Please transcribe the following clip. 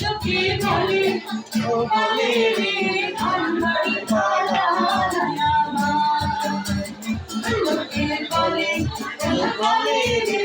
চোখে বলে ও বলে রে আমার পালা লোকে বলে ও বলে রে